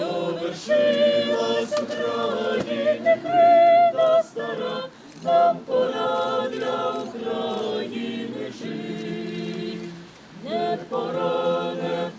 Звершилась Україні кривда стара, нам пора для України жити. Не пора, не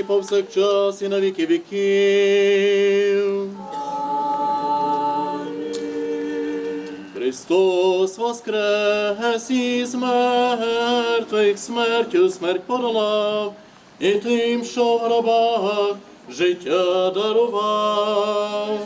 нині повсякчас і на віки віків. Христос воскрес із мертвих смертю смерть подолав, і тим, що в гробах життя дарував.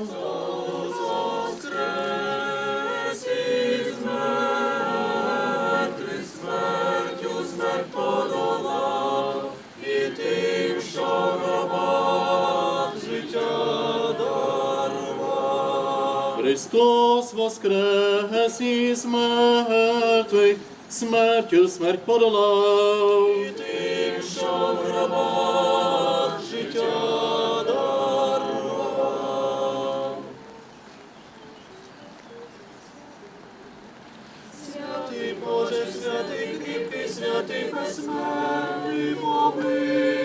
Христос воскрес із мертвих смертю смерть подолав. І тим, що в гробах життя дарував. Святий Боже, святий кріпкий, святий безсмертний, нас.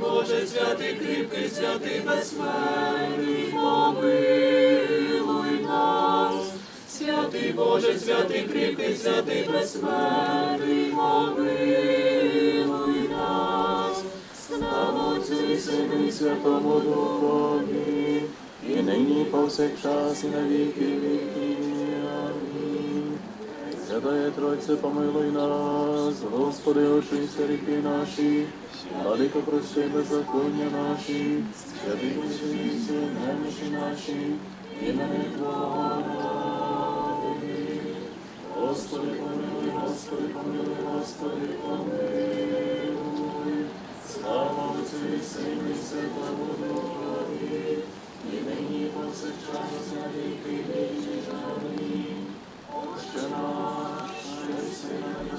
Боже, святий кріпкий, святий безсмертний, помилуй нас. Святий Боже, святий кріпкий, святий безсмертний, помилуй нас. Слава Отцю Сину і Святому Духові, І нині повсякчас і на віки. Святая Тройце, помилуй нас, Господи, очисти гріхи наші, Владико, прости беззаконня наші, святий Божий, немощі наші, імени Твого. Господи, помилуй, Господи, помилуй, Господи, помилуй. Слава Отцю і Сину і Святому і нині повсякчас на віки вічні. Отче наш, що єси на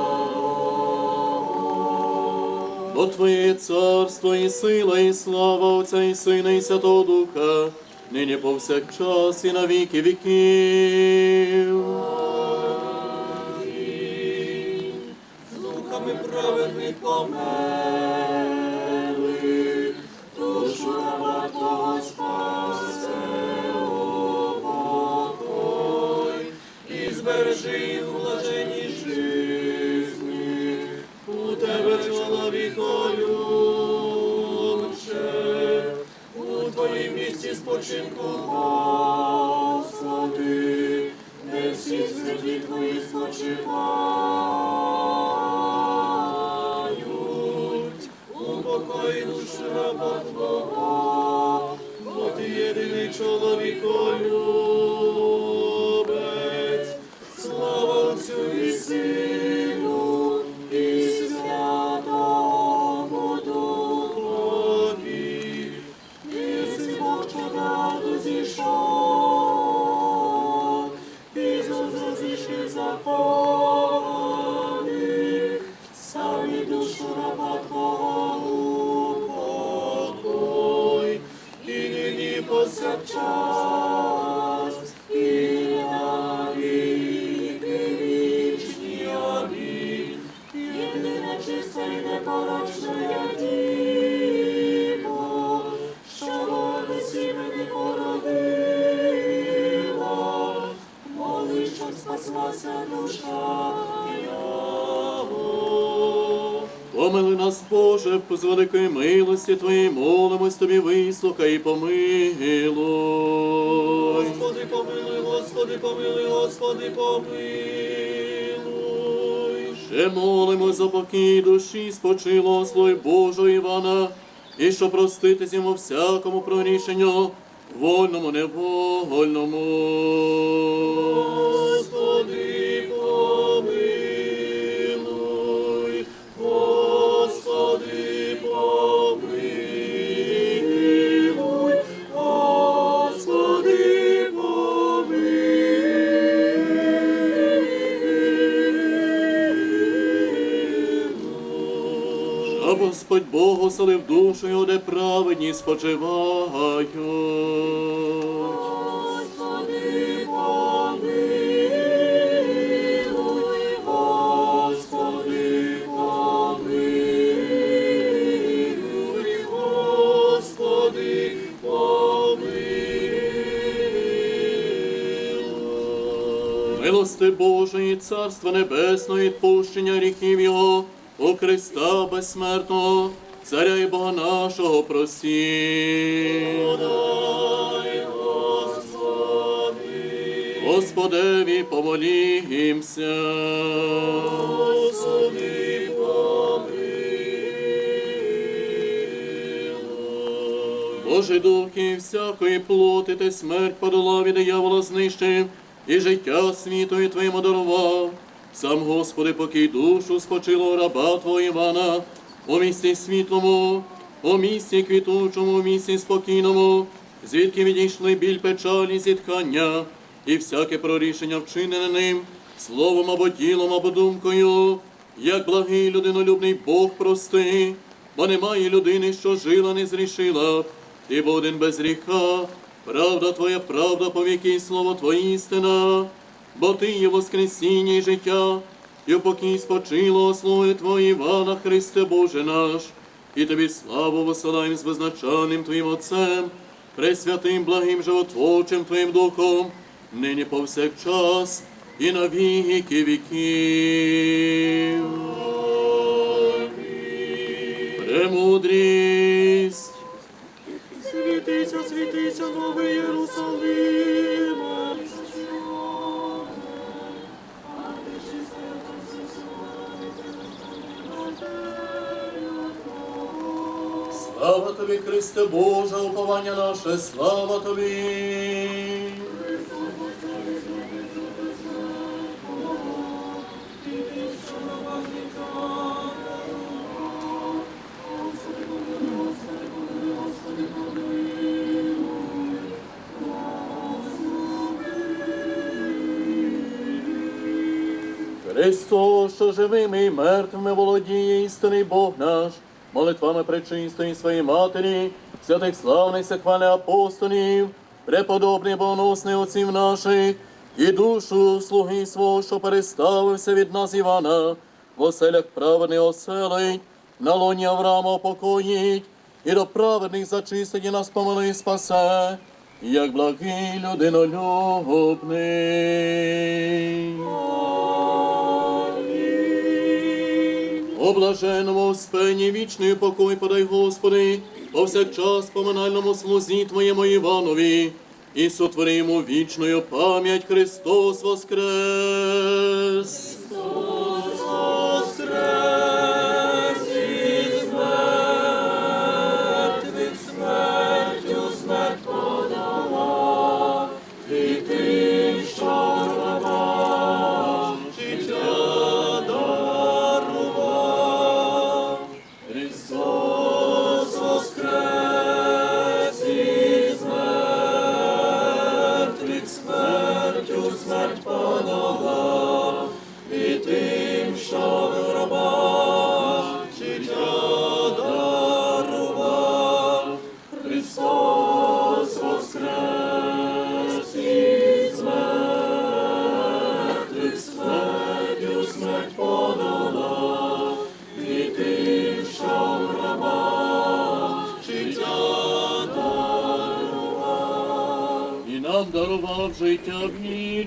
Бо Твоє царство і сила, і слава Отця і Сина, і Святого Духа, нині повсякчас і на віки віків. З духами праведних померли, спочинку, Господи, де всі святі Твої спочивають, упокої душу раба Твого, бо Ти єдиний чоловіколюбець, Помили нас, Боже, з великої милості Твоєї, молимось Тобі, вислухай і помилуй. Господи, помилуй, Господи, помилуй, Господи, помилуй. Ще молимо за покій душі спочилого слой Божого Івана, і що проститись йому всякому прорішенню, вольному, невольному. Господи, Господь Бог оселив душу його, де праведні спочивають. Господи, помилуй, Господи, помилуй, Господи, помилуй. Милости Божої, Царства Небесного, відпущення гріхів Його, у Христа безсмертного, Царя і Бога нашого. Господи, Господеві помолімся. Господи. Божий дух і всякої плоти ти смерть подолав і диявола знищив, і життя світу і твоєму дарував. Сам, Господи, покій душу спочило раба Твого Івана, у місті світлому, у місті квітучому, у місті спокійному, звідки відійшли біль печалі, зітхання, і всяке прорішення вчинене ним, словом або ділом, або думкою, як благий людинолюбний Бог прости, бо немає людини, що жила, не зрішила, ти бо один без гріха, правда Твоя, правда повіки, і слово Твоє істина, бо Ти є воскресіння і життя, і в покій спочило слуги Твої, Івана Христе Боже наш, і Тобі славу висилаєм з безначальним Твоїм Отцем, пресвятим, благим, животворчим Твоїм Духом, нині повсякчас і на віки віків. Премудрість. Світися, світися, новий Єрусалиме. Слава тобі, Христе Боже, уповання наше, слава тобі. Христос, що живими і мертвими володіє істинний Бог наш, молитвами пречистої своєї матері, святих славних сехвали апостолів, преподобний богоносний отців наших, і душу слуги свого, що переставився від нас Івана, в оселях праведний оселить, на лоні Авраама покоїть, і до праведних зачистить і нас помилує і спасе, як благий людинолюбний. О в спині вічний покой подай, Господи, повсякчас поминальному слузі Твоєму Іванові, і сотвори йому вічною пам'ять Христос! Воскрес смертю смерть подала,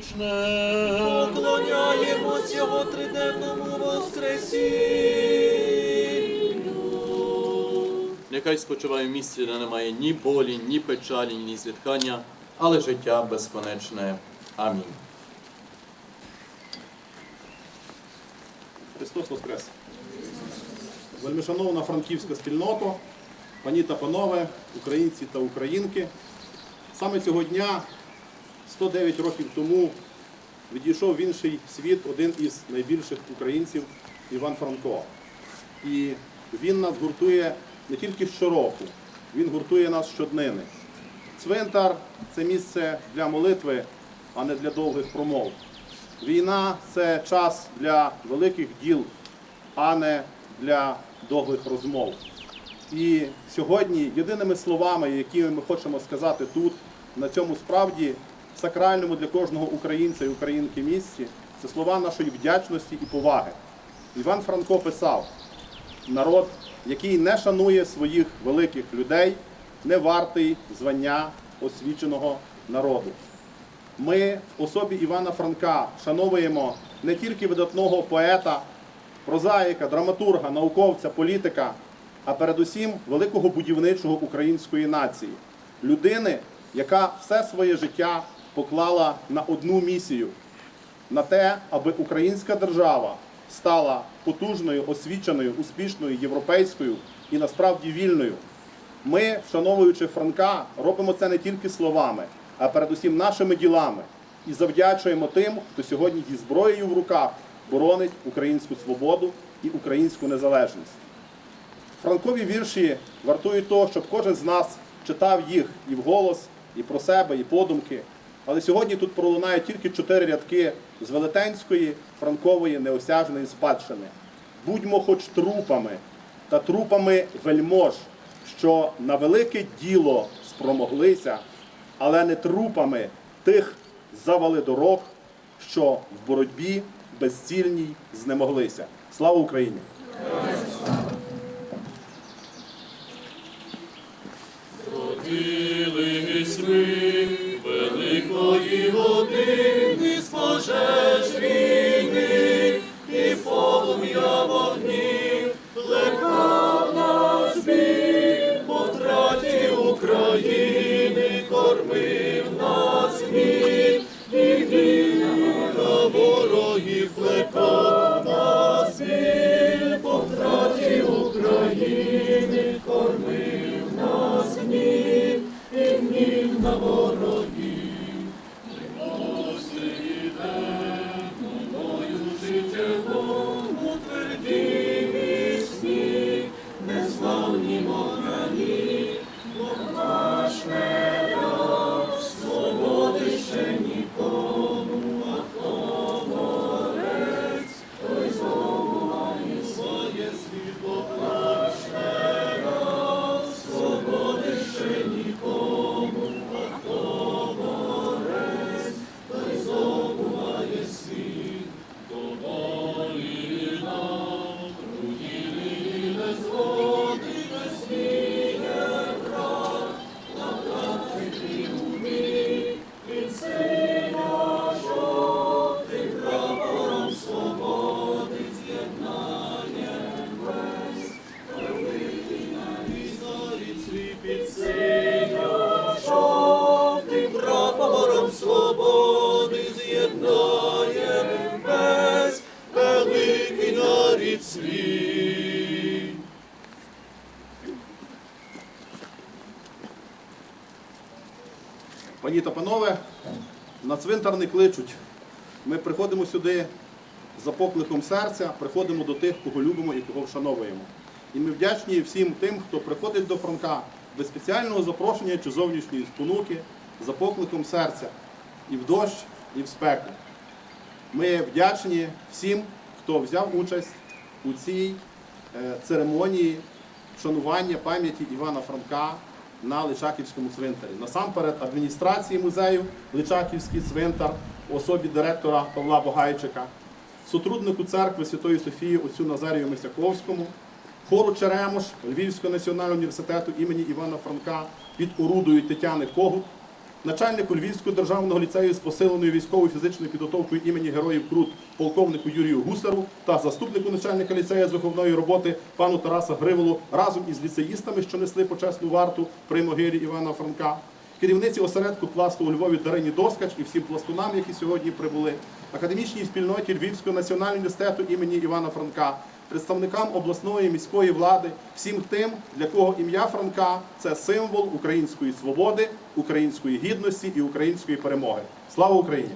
вічне. Поклоняємось Його триденному воскресінню. Нехай спочиває в місці, де немає ні болі, ні печалі, ні зітхання, але життя безконечне. Амінь. Христос Воскрес! Вельмишановна франківська спільнота, пані та панове, українці та українки. Саме цього дня, 109 років тому, відійшов в інший світ один із найбільших українців Іван Франко. І він нас гуртує не тільки щороку, він гуртує нас щоднини. Цвинтар це місце для молитви, а не для довгих промов. Війна це час для великих діл, а не для довгих розмов. І сьогодні єдиними словами, які ми хочемо сказати тут, на цьому справді сакральному для кожного українця і українки місці, це слова нашої вдячності і поваги. Іван Франко писав: народ, який не шанує своїх великих людей, не вартий звання освіченого народу. Ми в особі Івана Франка шановуємо не тільки видатного поета, прозаїка, драматурга, науковця, політика, а передусім великого будівничого української нації, людини, яка все своє життя поклала на одну місію на те, аби українська держава стала потужною, освіченою, успішною, європейською і насправді вільною. Ми, вшановуючи Франка, робимо це не тільки словами, а передусім нашими ділами. І завдячуємо тим, хто сьогодні зі зброєю в руках боронить українську свободу і українську незалежність. Франкові вірші вартують того, щоб кожен з нас читав їх і вголос, і про себе, і подумки. Але сьогодні тут пролунає тільки чотири рядки з велетенської франкової неосяжної спадщини. Будьмо хоч трупами та трупами вельмож, що на велике діло спромоглися, але не трупами тих завали дорог, що в боротьбі безцільній знемоглися. Слава Україні! Ділись ми великої Пані та панове, на цвинтар не кличуть. Ми приходимо сюди за покликом серця, приходимо до тих, кого любимо і кого вшановуємо. І ми вдячні всім тим, хто приходить до Франка без спеціального запрошення чи зовнішньої спонуки, за покликом серця і в дощ, і в спеку. Ми вдячні всім, хто взяв участь у цій е, церемонії вшанування пам'яті Івана Франка на Личаківському цвинтарі. Насамперед адміністрації музею Личаківський цвинтар особі директора Павла Богайчика, сотруднику церкви Святої Софії отцю Назарію Мисяковському, хору Черемош Львівського національного університету імені Івана Франка під орудою Тетяни Когут, начальнику Львівського державного ліцею з посиленою військовою фізичною підготовкою імені Героїв Крут полковнику Юрію Гусару та заступнику начальника ліцею з виховної роботи пану Тараса Гриволу разом із ліцеїстами, що несли почесну варту при могилі Івана Франка. Керівниці осередку пласту у Львові Дарині Доскач і всім пластунам, які сьогодні прибули, академічній спільноті Львівського національного університету імені Івана Франка, представникам обласної міської влади, всім тим, для кого ім'я Франка це символ української свободи, української гідності і української перемоги. Слава Україні!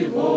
Evil.